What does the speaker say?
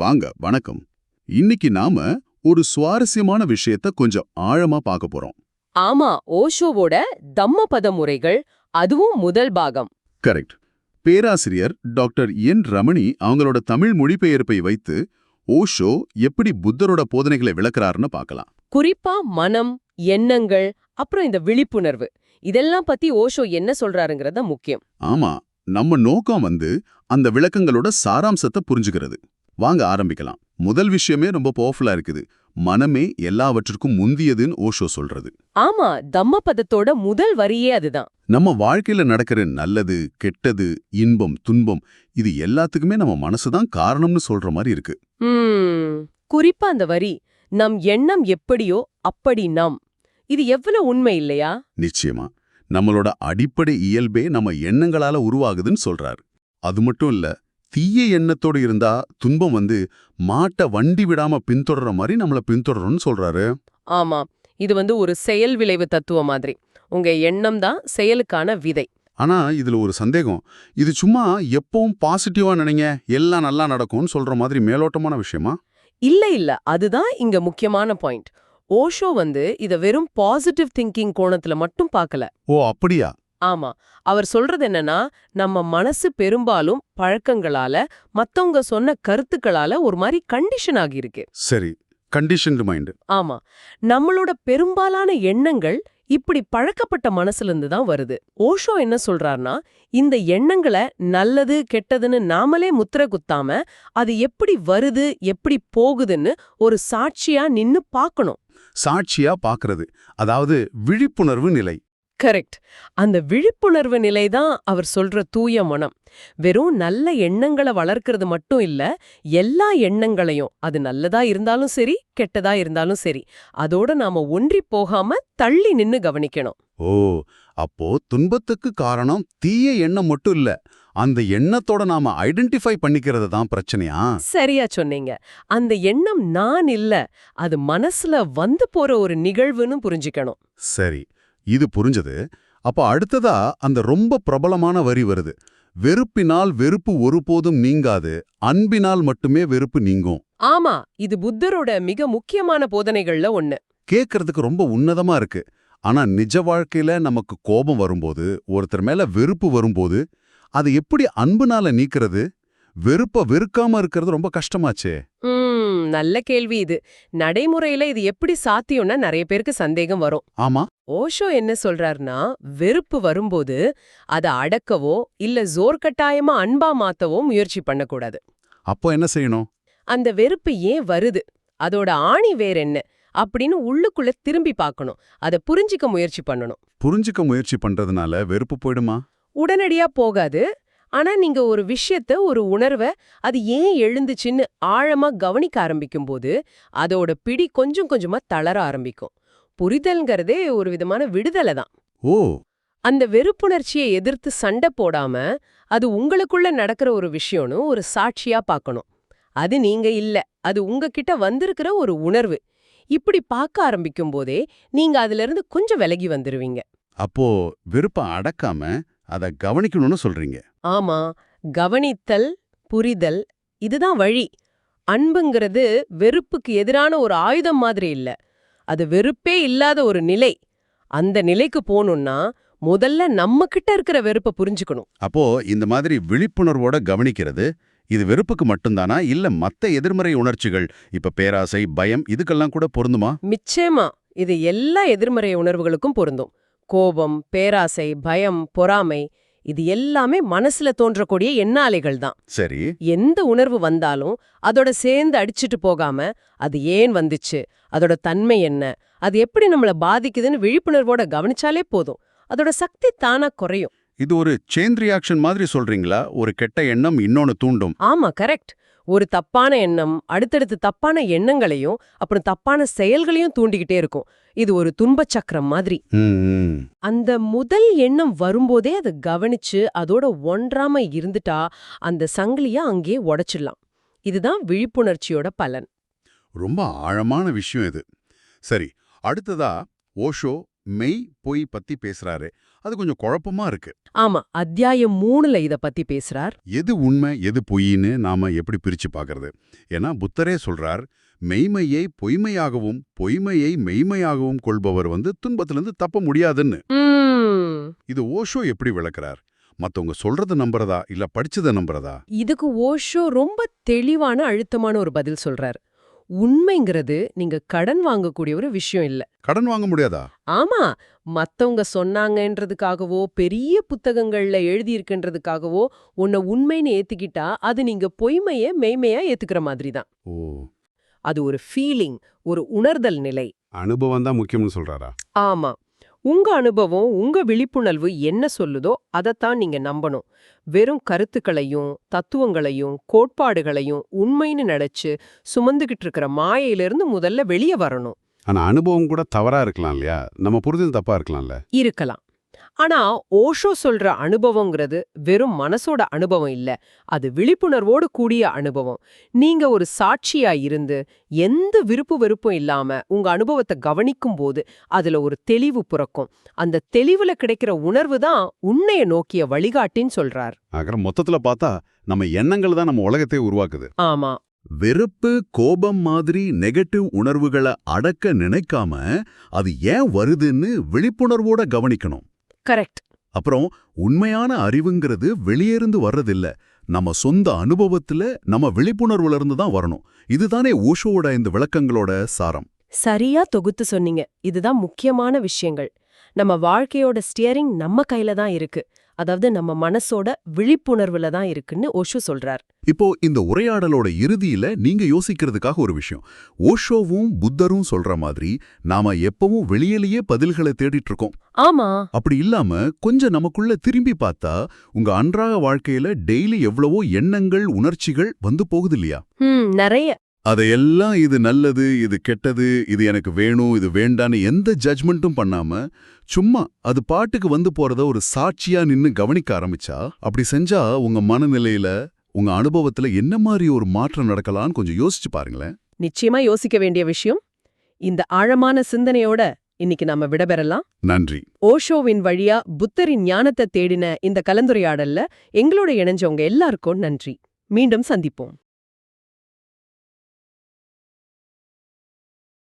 வாங்க வணக்கம். இன்னைக்கு நாம ஒரு சுவாரஸ்யமான விஷயத்த கொஞ்சம் ஆழமா பார்க்க போறோம். ஆமா ஓஷோவோட தம்மபத முறைகள் அதுவும் முதல் பாகம். கரெக்ட். பேராசிரியர் டாக்டர் என் ரமணி அவங்களோட தமிழ் மொழிபெயர்ப்பை வைத்து ஓஷோ எப்படி புத்தரோட போதனைகளை விளக்குறாருன்னு பார்க்கலாம். குறிப்பா மனம் எண்ணங்கள் அப்புறம் இந்த விழிப்புணர்வு. இதெல்லாம் பத்தி ஓஷோ என்ன சொல்றாருங்கறது முக்கியம். ஆமா நம்ம நோக்கம் வந்து அந்த விளக்கங்களோட சாராம்சத்தை புரிஞ்சுக்கிறது. வாங்க ஆரம்பிக்கலாம். முதல் விஷயமே ரொம்ப பவர்ஃபுல்லா இருக்குது. மனமே எல்லாவற்றிற்கும் முந்தியதுன்னு ஓஷோ சொல்றது. ஆமா தம்மபதத்தோட முதல் வரியே அதுதான். நம்ம வாழ்க்கையில நடக்கிற நல்லது கெட்டது இன்பம் துன்பம் இது எல்லாத்துக்குமே நம்ம மனசுதான் காரணம்னு சொல்ற மாதிரி இருக்கு. குறிப்பா அந்த வரி நம் எண்ணம் எப்படியோ அப்படி நம். இது எவ்வளவு உண்மை இல்லையா? நிச்சயமா. நம்மளோட அடிப்படை இயல்பே நம்ம எண்ணங்களால உருவாகுதுன்னு சொல்றாரு. அது மட்டும் இல்ல தீய எண்ணத்தோடு இருந்தா துன்பம் வந்து மாட்ட வண்டி விடாம பின்தொடர்ற மாதிரி நம்மள பின்தொடரும்னு சொல்றாரு. ஆமா. இது வந்து ஒரு செயல் விளைவு தத்துவம் மாதிரி. உங்க எண்ணம் தான் செயலுக்கான விதை. ஆனா இதுல ஒரு சந்தேகம். இது சும்மா எப்பவும் பாசிட்டிவா நினைங்க எல்லாம் நல்லா நடக்கும்னு சொல்ற மாதிரி மேலோட்டமான விஷயமா? இல்ல இல்ல. அதுதான் இங்க முக்கியமான பாயிண்ட் ஓஷோ வந்து இத வெறும் பாசிட்டிவ் திங்கிங் கோணத்துல மட்டும் பார்க்கல. ஓ அப்படியா? ஆமா. அவர் சொல்றது என்னன்னா நம்ம மனசு பெரும்பாலும் பழக்கங்களால மத்தவங்க சொன்ன கருத்துக்களால ஒரு மாதிரி கண்டிஷன் ஆகியிருக்கு. சரி. கண்டிஷன்டு மைண்டு ஆமா. நம்மளோட பெரும்பாலான எண்ணங்கள் இப்படி பழக்கப்பட்ட மனசுல இருந்து தான் வருது. ஓஷோ என்ன சொல்றாருன்னா இந்த எண்ணங்களை நல்லது கெட்டதுன்னு நாமளே முத்திர குத்தாம அது எப்படி வருது எப்படி போகுதுன்னு ஒரு சாட்சியா நின்னு பார்க்கணும். சாட்சியா பாக்குறது அதாவது விழிப்புணர்வு நிலை. கரெக்ட் அந்த விழிப்புணர்வு நிலை தான் அவர் சொல்ற தூய மனம். வெறும் நல்ல எண்ணங்களை வளர்க்கறது மட்டும் இல்ல எல்லா எண்ணங்களையும். அது நல்லதா இருந்தாலும் சரி கெட்டதா இருந்தாலும் சரி. அதோட நாம ஒன்றி போகாம தள்ளி நின்னு கவனிக்கணும். ஓ அப்போ துன்பத்துக்கு காரணம் தீய எண்ணம் மட்டும் இல்ல அந்த எண்ணத்தோட நாம ஐடென்டிஃபை பண்ணிக்கிறது தான் பிரச்சனையா? சரியா சொன்னீங்க. அந்த எண்ணம் நான் இல்ல அது மனசுல வந்து போற ஒரு நிகழ்வுன்னு புரிஞ்சுக்கணும். சரி. இது புரிஞ்சது. அப்ப அடுத்ததா அந்த ரொம்ப பிரபலமான வரி வருது. வெறுப்பினால் வெறுப்பு ஒருபோதும் நீங்காது அன்பினால் மட்டுமே வெறுப்பு நீங்கும். ஆமா இது புத்தரோட மிக முக்கியமான போதனைகள்ல ஒண்ணு. கேட்கறதுக்கு ரொம்ப உன்னதமா இருக்கு. ஆனா நிஜ வாழ்க்கையில நமக்கு கோபம் வரும்போது ஒருத்தர் மேல வெறுப்பு வரும்போது அதை எப்படி அன்புனால நீக்கிறது? வெறுப்ப வெறுக்காம இருக்கிறது ரொம்ப கஷ்டமாச்சே. நல்ல கேள்வி இது. நடைமுறையில இது எப்படி சாத்தியம்னா நிறைய பேருக்கு சந்தேகம் வரும். ஆமா. ஓஷோ என்ன சொல்றாருன்னா வெறுப்பு வரும்போது அதை அடக்கவோ இல்ல ஜோர்கட்டாயமா அன்பா மாத்தவோ முயற்சி பண்ணக்கூடாது. அப்போ என்ன செய்யணும்? அந்த வெறுப்பு ஏன் வருது? அதோட ஆணி வேற என்ன? அப்படின்னு உள்ளுக்குள்ள திரும்பி பார்க்கணும். அதை புரிஞ்சிக்க முயற்சி பண்ணணும். புரிஞ்சுக்க முயற்சி பண்றதுனால வெறுப்பு போயிடுமா? உடனடியா போகாது. ஆனா நீங்க ஒரு விஷயத்த ஒரு உணர்வை அது ஏன் எழுந்துச்சுன்னு ஆழமா கவனிக்க ஆரம்பிக்கும் போது அதோட பிடி கொஞ்சம் கொஞ்சமா தளர ஆரம்பிக்கும். புரிதல்ங்கிறதே ஒரு விதமான விடுதலை தான். ஓ! அந்த வெறுப்புணர்ச்சியை எதிர்த்து சண்டை போடாம அது உங்களுக்குள்ள நடக்கிற ஒரு விஷயம்னு ஒரு சாட்சியா பார்க்கணும். அது நீங்க இல்ல அது உங்ககிட்ட வந்திருக்கிற ஒரு உணர்வு. இப்படி பார்க்க ஆரம்பிக்கும் போதே நீங்க அதுல இருந்து கொஞ்சம் விலகி வந்துருவீங்க. அப்போ வெறுப்ப அடக்காம அத கவனிக்கணும்னு சொல்றீங்க. ஆமா கவனித்தல் புரிதல் இதுதான் வழி. அன்புங்கிறது வெறுப்புக்கு எதிரான ஒரு ஆயுதம் மாதிரி இல்ல. அது வெறுப்பே இல்லாத ஒரு நிலை. அந்த நிலைக்கு போகணும்னா முதல்ல நம்ம கிட்ட இருக்கிற வெறுப்பை புரிஞ்சுக்கணும். அப்போ இந்த மாதிரி விழிப்புணர்வோட கவனிக்கிறது இது வெறுப்புக்கு மட்டும்தானா? இல்ல மத்த எதிர்மறை உணர்ச்சிகள் இப்ப பேராசை பயம் இதுக்கெல்லாம் கூட பொருந்துமா? நிச்சயமா இது எல்லா எதிர்மறை உணர்வுகளுக்கும் பொருந்தும். கோபம் பேராசை பயம் பொறாமை இது எல்லாமே மனசுல தோன்றக்கூடிய எண்ணாலைகள் தான். சரி. எந்த உணர்வு வந்தாலும் அதோட சேர்ந்து அடிச்சிட்டு போகாம அது ஏன் வந்துச்சு? அதோட தன்மை என்ன? அது எப்படி நம்மள பாதிக்குதுன்னு விழிப்புணர்வோட கவனிச்சாலே போதும். அதோட சக்தி தானா குறையும். இது ஒரு செயின் ரியாக்ஷன் மாதிரி சொல்றீங்களா? ஒரு கெட்ட எண்ணம் இன்னொன்னு தூண்டும். ஆமா கரெக்ட் ஒரு தப்பான எண்ணம் அடுத்தடுத்து தப்பான எண்ணங்களையும் அப்புறம் தப்பான செயல்களையும் தூண்டிக்கிட்டே இருக்கும். இது ஒரு துன்பச் சக்கரம் மாதிரி. அந்த முதல் எண்ணம் வரும்போதே அதை கவனிச்சு அதோட ஒன்றாம இருந்துட்டா அந்த சங்கிலிய அங்கேயே உடைச்சிடலாம். இதுதான் விழிப்புணர்ச்சியோட பலன். ரொம்ப ஆழமான விஷயம் இது. சரி அடுத்ததா ஓஷோ மெய் பொய் பத்தி பேசுறாரு. அது கொஞ்சம் குழப்பமா இருக்கு. ஆமா அத்தியாயம் மூணுல இத பத்தி பேசுறார். எது உண்மை எது பொய்ன்னு நாம எப்படி பிரிச்சு பார்க்கறது? ஏன்னா புத்தரே சொல்றார் மெய்மையை பொய்மையாகவும் பொய்மையை மெய்மையாகவும் கொள்பவர் வந்து துன்பத்திலிருந்து தப்ப முடியாதுன்னு. இது ஓஷோ எப்படி விளக்குறார்? மத்தவங்க சொல்றத நம்புறதா இல்ல படிச்சத நம்புறதா? இதுக்கு ஓஷோ ரொம்ப தெளிவான அழுத்தமான ஒரு பதில் சொல்றார். உண்மைங்கிறது நீங்க கடன் வாங்கக்கூடிய ஒரு விஷயம் இல்ல. கடன் வாங்க முடியாதா? ஆமா. மத்தவங்க சொன்னாங்கன்றதுக்காகவோ பெரிய புத்தகங்கள்ல எழுதியிருக்குன்றதுக்காகவோ உன்னை உண்மைன்னு ஏத்துக்கிட்டா அது நீங்க பொய்மைய மெய்மையா ஏத்துக்கிற மாதிரி தான். ஓ. அது ஒரு ஃபீலிங் ஒரு உணர்தல் நிலை. அனுபவம் தான் முக்கியம்னு சொல்றாரா? ஆமா. உங்க அனுபவம் உங்க விழிப்புணர்வு என்ன சொல்லுதோ அதைத்தான் நீங்க நம்பணும். வெறும் கருத்துக்களையும் தத்துவங்களையும் கோட்பாடுகளையும் உண்மைன்னு நினைச்சு சுமந்துகிட்டு இருக்கிற மாயையிலிருந்து முதல்ல வெளியே வரணும். ஆனா அனுபவம் கூட தவறா இருக்கலாம் இல்லையா? நம்ம புரிதல் தப்பா இருக்கலாம்ல? இருக்கலாம். ஆனா ஓஷோ சொல்ற அனுபவங்கிறது வெறும் மனசோட அனுபவம் இல்ல. அது விழிப்புணர்வோடு கூடிய அனுபவம். நீங்க ஒரு சாட்சியா இருந்து எந்த விருப்பு வெறுப்பும் இல்லாம உங்க அனுபவத்தை கவனிக்கும் போது அதுல ஒரு தெளிவு பிறக்கும். அந்த தெளிவுல கிடைக்கிற உணர்வு தான் உன்னைய நோக்கிய வழிகாட்டின்னு சொல்றார். மொத்தத்துல பார்த்தா நம்ம எண்ணங்கள் தான் நம்ம உலகத்தை உருவாக்குது. ஆமா. வெறுப்பு கோபம் மாதிரி நெகட்டிவ் உணர்வுகளை அடக்க நினைக்காம அது ஏன் வருதுன்னு விழிப்புணர்வோட கவனிக்கணும். கரெக்ட் அப்புறம் உண்மையான அறிவுங்கிறது வெளியேருந்து வர்றதில்ல. நம்ம சொந்த அனுபவத்துல நம்ம விழிப்புணர்வுல இருந்து தான் வரணும். இதுதானே ஓஷோவோட இந்த விளக்கங்களோட சாரம். சரியா தொகுத்து சொன்னீங்க. இதுதான் முக்கியமான விஷயங்கள். நம்ம வாழ்க்கையோட ஸ்டியரிங் நம்ம கையில தான் இருக்கு. அதாவது நம்ம மனசோட விழிப்புணர்வுல தான் இருக்குன்னு ஓஷோ சொல்றார். இப்போ இந்த உரையாடலோட இறுதியில நீங்க யோசிக்கிறதுக்காக ஒரு விஷயம். ஓஷோவும் புத்தரும் சொல்ற மாதிரி நாம எப்பவும் வெளியிலேயே பதில்களை தேடிட்டு இருக்கோம். ஆமா. அப்படி இல்லாம கொஞ்சம் நமக்குள்ள திரும்பி பார்த்தா உங்க அன்றாட வாழ்க்கையில டெய்லி எவ்வளவோ எண்ணங்கள் உணர்ச்சிகள் வந்து போகுது இல்லையா? நிறைய. அதையெல்லாம் இது நல்லது இது கெட்டது இது எனக்கு வேணும் இது வேண்டான்னு எந்த ஜட்ஜ்மெண்ட்டும் பண்ணாம சும்மா அது பாட்டுக்கு வந்து போறத ஒரு சாட்சியா நின்னு கவனிக்க ஆரம்பிச்சா அப்படி செஞ்சா உங்க மனநிலையில உங்க அனுபவத்துல என்ன மாதிரி ஒரு மாற்றம் நடக்கலாம்னு கொஞ்சம் யோசிச்சு பாருங்களேன். நிச்சயமா யோசிக்க வேண்டிய விஷயம். இந்த ஆழமான சிந்தனையோட இன்னைக்கு நாம விடபெறலாம். நன்றி. ஓஷோவின் வழியா புத்தரின் ஞானத்தை தேடின இந்த கலந்துரையாடல்ல எங்களோட இணைஞ்சவங்க எல்லாருக்கும் நன்றி. மீண்டும் சந்திப்போம்.